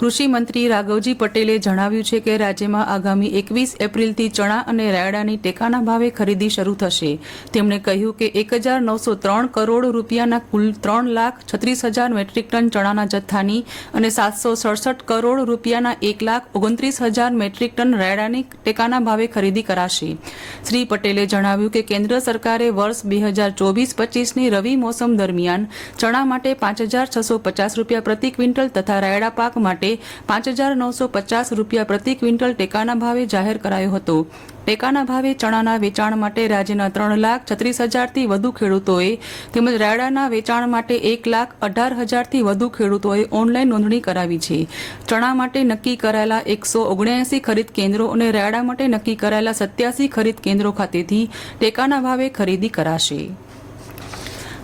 કૃષિ મંત્રી રાઘવજી પટેલે જણાવ્યું છે કે રાજ્યમાં આગામી એકવીસ એપ્રિલથી ચણા અને રાયડાની ટેકાના ભાવે ખરીદી શરૂ થશે. તેમણે કહ્યું કે એક હજાર નવસો ત્રણ કરોડ રૂપિયાના કુલ ત્રણ લાખ છત્રીસ હજાર મેટ્રિક ટન ચણાના જથ્થાની અને સાતસો સડસઠ કરોડ રૂપિયાના એક લાખ ઓગણત્રીસ હજાર મેટ્રિક ટન રાયડાની ટેકાના ભાવે ખરીદી કરાશે. શ્રી પટેલે જણાવ્યું કે કેન્દ્ર સરકારે વર્ષ બે હજાર ચોવીસ પચીસની રવિ મોસમ દરમિયાન ચણા માટે પાંચ હજાર છસો પચાસ રૂપિયા પ્રતિ ક્વિન્ટલ તથા રાયડા પાક માટે પાંચ હજાર નવસો પચાસ રૂપિયા પ્રતિ ક્વિન્ટલ ટેકાના ભાવે જાહેર કરાયો હતો. ટેકાના ભાવે ચણાના વેચાણ માટે રાજ્યના ત્રણ લાખ છત્રીસ હજારથી વધુ ખેડૂતોએ તેમજ રાયડાના વેચાણ માટે એક લાખ અઢાર હજારથી વધુ ખેડૂતોએ ઓનલાઈન નોંધણી કરાવી છે. ચણા માટે નક્કી કરાયેલા એકસો ઓગણ્યાસી ખરીદ કેન્દ્રો અને રાયડા માટે નક્કી કરાયેલા સત્યાસી ખરીદ કેન્દ્રો ખાતેથી ટેકાના ભાવે ખરીદી કરાશે.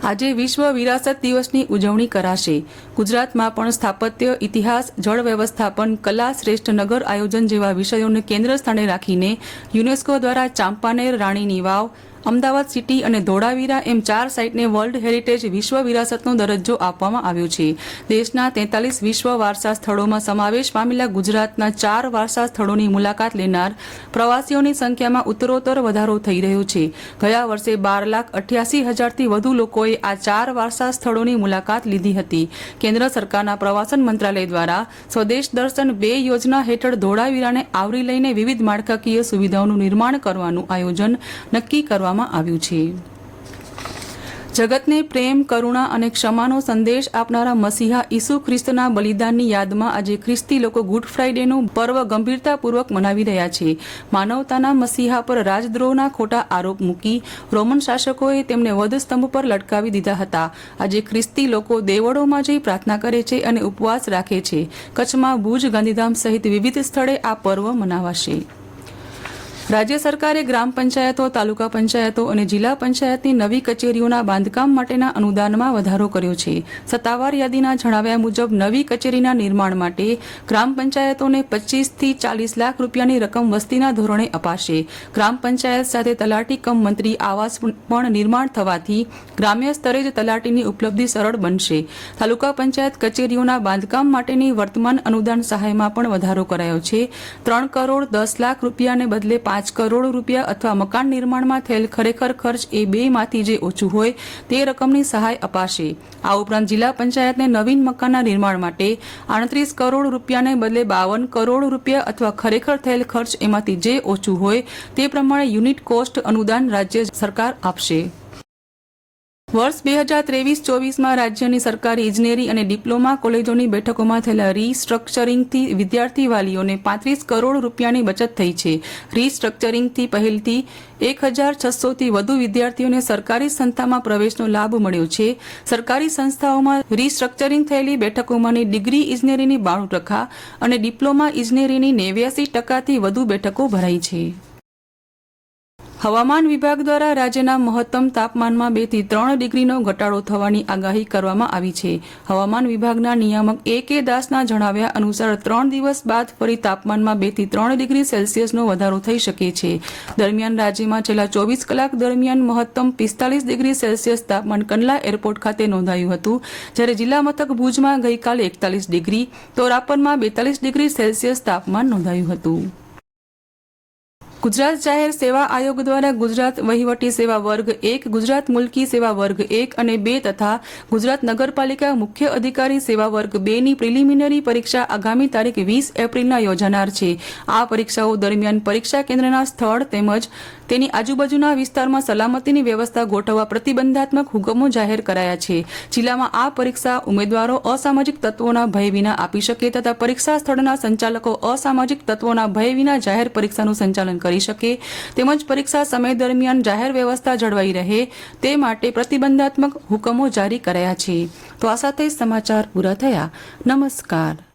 આજે વિશ્વ વિરાસત દિવસની ઉજવણી કરાશે. ગુજરાતમાં પણ સ્થાપત્ય, ઇતિહાસ, જળ વ્યવસ્થાપન, કલા શ્રેષ્ઠ નગર આયોજન જેવા વિષયોને કેન્દ્ર સ્થાને રાખીને યુનેસ્કો દ્વારા ચાંપાનેર રાણીની વાવ અમદાવાદ સિટી અને ધોળાવીરા એમ ચાર સાઇટને વર્લ્ડ હેરિટેજ વિશ્વ વિરાસતનો દરજ્જો આપવામાં આવ્યો છે. દેશના તેતાલીસ વિશ્વ વારસા સ્થળોમાં સમાવેશ પામેલા ગુજરાતના ચાર વારસા સ્થળોની મુલાકાત લેનાર પ્રવાસીઓની સંખ્યામાં ઉત્તરોત્તર વધારો થઈ રહ્યો છે. ગયા વર્ષે બાર લાખ અઠ્યાસી હજારથી વધુ લોકોએ આ ચાર વારસા સ્થળોની મુલાકાત લીધી હતી. કેન્દ્ર સરકારના પ્રવાસન મંત્રાલય દ્વારા સ્વદેશ દર્શન બે યોજના હેઠળ ધોળાવીરાને આવરી લઈને વિવિધ માળખાકીય સુવિધાઓનું નિર્માણ કરવાનું આયોજન નક્કી કરવામાં આવ્યું છે. જગતને પ્રેમ, કરુણા અને ક્ષમાનો સંદેશ આપનારા મસીહા ઈસુ ખ્રિસ્તના બલિદાનની યાદમાં આજે ખ્રિસ્તી લોકો ગુડ ફ્રાઇડેનું પર્વ ગંભીરતાપૂર્વક મનાવી રહ્યા છે. માનવતાના મસીહા પર રાજદ્રોહના ખોટા આરોપ મૂકી રોમન શાસકોએ તેમને વધસ્તંભ પર લટકાવી દીધા હતા. આજે ખ્રિસ્તી લોકો દેવળોમાં જઈ પ્રાર્થના કરે છે અને ઉપવાસ રાખે છે. કચ્છમાં ભુજ ગાંધીધામ સહિત વિવિધ સ્થળે આ પર્વ મનાવાશે. રાજ્ય સરકારે ગ્રામ પંચાયતો, તાલુકા પંચાયતો અને જિલ્લા પંચાયતની નવી કચેરીઓના બાંધકામ માટેના અનુદાનમાં વધારો કર્યો છે. સત્તાવાર યાદીના જણાવ્યા મુજબ, નવી કચેરીના નિર્માણ માટે ગ્રામ પંચાયતોને પચીસથી ચાલીસ લાખ રૂપિયાની રકમ વસ્તીના ધોરણે અપાશે. ગ્રામ પંચાયત સાથે તલાટી કમ મંત્રી આવાસ પણ નિર્માણ થવાથી ગ્રામ્ય સ્તરે જ તલાટીની ઉપલબ્ધિ સરળ બનશે. તાલુકા પંચાયત કચેરીઓના બાંધકામ માટેની વર્તમાન અનુદાન સહાયમાં પણ વધારો કરાયો છે. ત્રણ કરોડ દસ લાખ રૂપિયાને બદલે પાંચ કરોડ રૂપિયા અથવા મકાન નિર્માણમાં થયેલ ખરેખર ખર્ચ એ બેમાંથી જે ઓછું હોય તે રકમની સહાય અપાશે. આ ઉપરાંત જિલ્લા પંચાયતને નવીન મકાનના નિર્માણ માટે આડત્રીસ કરોડ રૂપિયાને બદલે બાવન કરોડ રૂપિયા અથવા ખરેખર થયેલ ખર્ચ એમાંથી જે ઓછું હોય તે પ્રમાણે યુનિટ કોસ્ટ અનુદાન રાજ્ય સરકાર આપશે. વર્ષ બે હજાર ત્રેવીસ ચોવીસમાં રાજ્યની સરકારી ઇજનેરી અને ડિપ્લોમા કોલેજોની બેઠકોમાં થયેલા રીસ્ટ્રક્ચરિંગથી વિદ્યાર્થી વાલીઓને પાંત્રીસ કરોડ રૂપિયાની બચત થઈ છે. રીસ્ટ્રક્ચરિંગથી પહેલથી એક હજાર છસોથી વધુ વિદ્યાર્થીઓને સરકારી સંસ્થામાં પ્રવેશનો લાભ મળ્યો છે. સરકારી સંસ્થાઓમાં રીસ્ટ્રક્ચરિંગ થયેલી બેઠકોમાંની ડિગ્રી ઇજનેરીની બાણું ટકા અને ડિપ્લોમા ઇજનેરીની નેવ્યાસી ટકાથી વધુ બેઠકો ભરાઈ છે. હવામાન વિભાગ દ્વારા રાજ્યના મહત્તમ તાપમાનમાં બેથી ત્રણ ડિગ્રીનો ઘટાડો થવાની આગાહી કરવામાં આવી છે. હવામાન વિભાગના નિયામક એ કે દાસના જણાવ્યા અનુસાર ત્રણ દિવસ બાદ ફરી તાપમાનમાં બેથી ત્રણ ડિગ્રી સેલ્સિયસનો વધારો થઈ શકે છે. દરમિયાન રાજ્યમાં છેલ્લા ચોવીસ કલાક દરમિયાન મહત્તમ પિસ્તાલીસ ડિગ્રી સેલ્સિયસ તાપમાન કંડલા એરપોર્ટ ખાતે નોંધાયું હતું. જ્યારે જિલ્લા મથક ભુજમાં ગઈકાલે એકતાલીસ ડિગ્રી તો રાપરમાં બેતાલીસ ડિગ્રી સેલ્સિયસ તાપમાન નોંધાયું હતું. ગુજરાત જાહેર સેવા આયોગ દ્વારા ગુજરાત વહીવટી સેવા વર્ગ એક, ગુજરાત મુલકી સેવા વર્ગ એક અને બે તથા ગુજરાત નગરપાલિકા મુખ્ય અધિકારી સેવા વર્ગ બેની પ્રિલિમિનરી પરીક્ષા આગામી તારીખ વીસ એપ્રિલના યોજાનાર છે. આ પરીક્ષાઓ દરમિયાન પરીક્ષા કેન્દ્રના સ્થળ તેમજ તેની આજુબાજુના વિસ્તારમાં સલામતીની વ્યવસ્થા ગોઠવવા પ્રતિબંધાત્મક હુકમો જાહેર કરાયા છે. જિલ્લામાં આ પરીક્ષા ઉમેદવારો અસામાજિક તત્વોના ભય વિના આપી શકે તથા પરીક્ષા સ્થળના સંચાલકો અસામાજિક તત્વોના ભય વિના જાહેર પરીક્ષાનું સંચાલન કરી શકે તેમજ પરીક્ષા સમય દરમિયાન જાહેર વ્યવસ્થા જળવાઈ રહે તે માટે પ્રતિબંધાત્મક હુકમો જારી કરાયા છે. તો આ સાથે સમાચાર પૂરા થયા. નમસ્કાર.